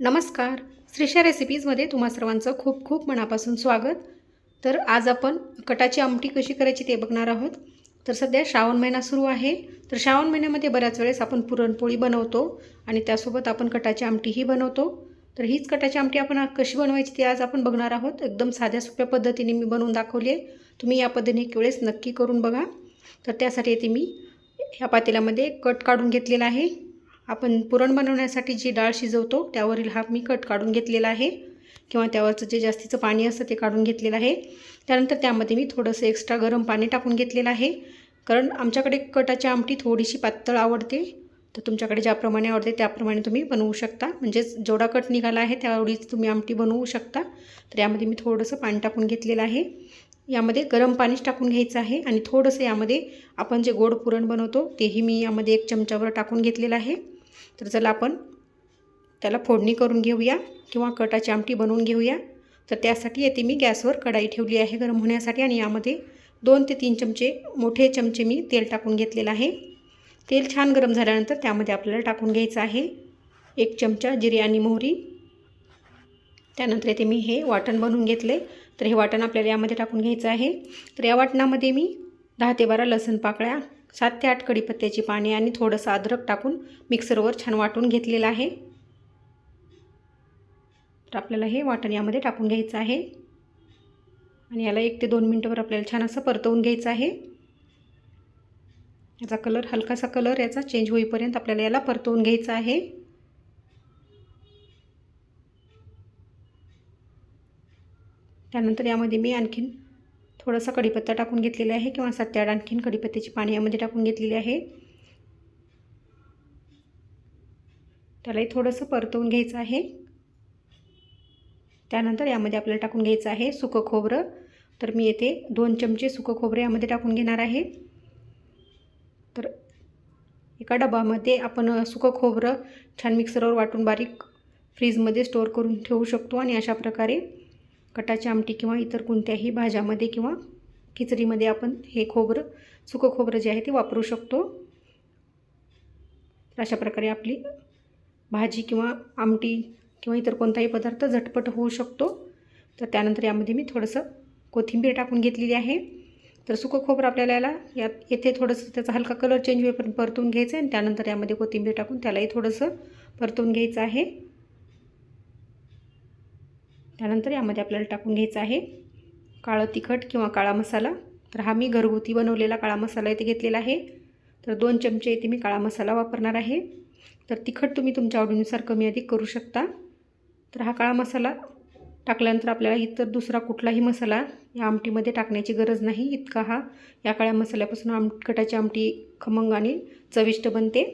नमस्कार. श्रीषा रेसिपीजमध्ये तुम्हा सर्वांचं खूप खूप मनापासून स्वागत. तर आज आपण कटाची आमटी कशी करायची ते बघणार आहोत. तर सध्या श्रावण महिना सुरू आहे. तर श्रावण महिन्यामध्ये बऱ्याच वेळेस आपण पुरणपोळी बनवतो आणि त्यासोबत आपण कटाची आमटीही बनवतो. तर हीच कटाची आमटी आपण कशी बनवायची ते आज आपण बघणार आहोत. एकदम साध्या सोप्या पद्धतीने मी बनवून दाखवली आहे. तुम्ही या पद्धतीने एक वेळेस नक्की करून बघा. तर त्यासाठी येते मी ह्या पातेल्यामध्ये कट काढून घेतलेला आहे. आपण पुरण बनवण्यासाठी जी डाळ शिजवतो त्यावरील हा मी कट काढून घेतलेला आहे. किंवा त्यावरचं जे जास्तीचं पाणी असतं ते काढून घेतलेलं आहे. त्यानंतर त्यामध्ये मी थोडंसं एक्स्ट्रा गरम पाणी टाकून घेतलेलं आहे. कारण आमच्याकडे कटाची आमटी थोडीशी पातळ आवडते. तर तुमच्याकडे ज्याप्रमाणे आवडते त्याप्रमाणे तुम्ही बनवू शकता. म्हणजेच जेवढा कट निघाला आहे त्यावेळीच तुम्ही आमटी बनवू शकता. तर यामध्ये मी थोडंसं पाणी टाकून घेतलेलं आहे. यामध्ये गरम पाणीच टाकून घ्यायचं आहे. आणि थोडंसं यामध्ये आपण जे गोड पुरण बनवतो तेही मी यामध्ये एक चमच्यावर टाकून घेतलेलं आहे. तर चला आपण त्याला फोडणी करून घेऊया किंवा कटाची आमटी बनवून घेऊया. तर त्यासाठी येथे मी गॅसवर कढाई ठेवली आहे गरम होण्यासाठी आणि यामध्ये दोन ते तीन चमचे मोठे चमचे मी तेल टाकून घेतलेलं आहे. तेल छान गरम झाल्यानंतर त्यामध्ये आपल्याला टाकून घ्यायचं आहे एक चमचा जिरे आणि मोहरी. त्यानंतर येथे मी हे वाटण बनवून घेतले. तर हे वाटण आपल्याला यामध्ये टाकून घ्यायचं आहे. तर या वाटणामध्ये मी दहा ते बारा लसण पाकळ्या सात ते आठ कढीपत्त्याची पाने आणि थोडंसं अद्रक टाकून मिक्सरवर छान वाटून घेतलेलं आहे. तर आपल्याला हे वाटण यामध्ये टाकून घ्यायचं आहे. आणि याला एक ते दोन मिनटंवर आपल्याला छान असं परतवून घ्यायचं आहे. याचा कलर हलकासा कलर याचा चेंज होईपर्यंत आपल्याला याला परतवून घ्यायचं आहे. त्यानंतर यामध्ये मी आणखीन थोडासा कढीपत्ता टाकून घेतलेला आहे किंवा सात ते आठ आणखीन कढीपत्त्याची पाणी यामध्ये टाकून घेतलेली आहे. त्यालाही थोडंसं परतवून घ्यायचं आहे. त्यानंतर यामध्ये आपल्याला टाकून घ्यायचं आहे सुकं खोबरं. तर मी येथे दोन चमचे सुकं खोबरं यामध्ये टाकून घेणार आहे. तर एका डबामध्ये आपण सुकं खोबरं छान मिक्सरवर वाटून बारीक फ्रीजमध्ये स्टोअर करून ठेवू शकतो आणि अशा प्रकारे कटाची आमटी किंवा इतर कोणत्याही भाज्यामध्ये किंवा खिचडीमध्ये आपण हे खोबरं सुकं खोबरं जे आहे ते वापरू शकतो. तर अशा प्रकारे आपली भाजी किंवा आमटी किंवा इतर कोणताही पदार्थ झटपट होऊ शकतो. तर त्यानंतर यामध्ये मी थोडंसं कोथिंबीर टाकून घेतलेली आहे. तर सुकं खोबरं आपल्याला याला यात येथे थोडंसं त्याचा हलका कलर चेंज होईपर्यंत परतून घ्यायचं आहे आणि त्यानंतर यामध्ये कोथिंबीर टाकून त्यालाही थोडंसं परतून घ्यायचं आहे. त्यानंतर यामध्ये आपल्याला टाकून घ्यायचं आहे काळं तिखट किंवा काळा मसाला. तर हा मी घरगुती बनवलेला काळा मसाला इथे घेतलेला आहे. तर दोन चमचे इथे मी काळा मसाला वापरणार आहे. तर तिखट तुम्ही तुमच्या आवडीनुसार कमी अधिक करू शकता. तर हा काळा मसाला टाकल्यानंतर आपल्याला इतर दुसरा कुठलाही मसाला या आमटीमध्ये टाकण्याची गरज नाही. इतका हा या काळ्या मसाल्यापासून आमकटाची आमटी खमंग आणि चविष्ट बनते.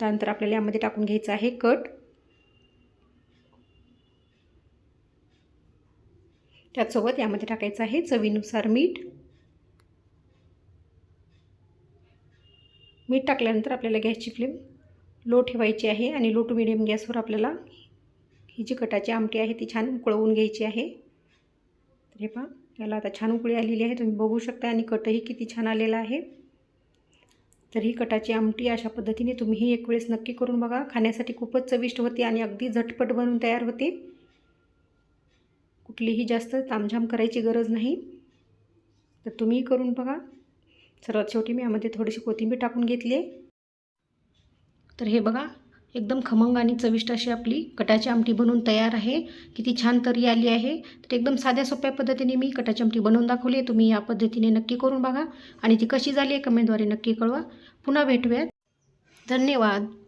त्यानंतर आपल्याला यामध्ये टाकून घ्यायचं आहे कट. त्याचसोबत यामध्ये टाकायचं आहे चवीनुसार मीठ. मीठ टाकल्यानंतर आपल्याला गॅसची फ्लेम लो ठेवायची आहे आणि लो टू मिडियम गॅसवर आपल्याला ही जी कटाची आमटी आहे ती छान उकळवून घ्यायची आहे. तर हे पहा याला आता छान उकळी आलेली आहे. तुम्ही बघू शकता आणि कटही किती छान आलेला आहे. तर ही कटाची आमटी अशा पद्धतीने तुम्हीही एक वेळेस नक्की करून बघा. खाण्यासाठी खूपच चविष्ट होते आणि अगदी झटपट बनून तयार होते. कुठलीही जास्त तामझाम करायची गरज नाही. तर तुम्ही करून बघा. सर्वात शेवटी मी यामध्ये थोडीशी कोथिंबीर टाकून घेतली आहे. तर हे बघा एकदम खमंग आणि चविष्ट अशी आपली कटाची आमटी बनवून तयार आहे. किती छान तरी आली आहे. तर एकदम साध्या सोप्या पद्धतीने मी कटाची आमटी बनवून दाखवली आहे. तुम्ही या पद्धतीने नक्की करून बघा. आणि ती कशी झाली आहे कमेंटद्वारे नक्की कळवा. पुन्हा भेटूयात. धन्यवाद.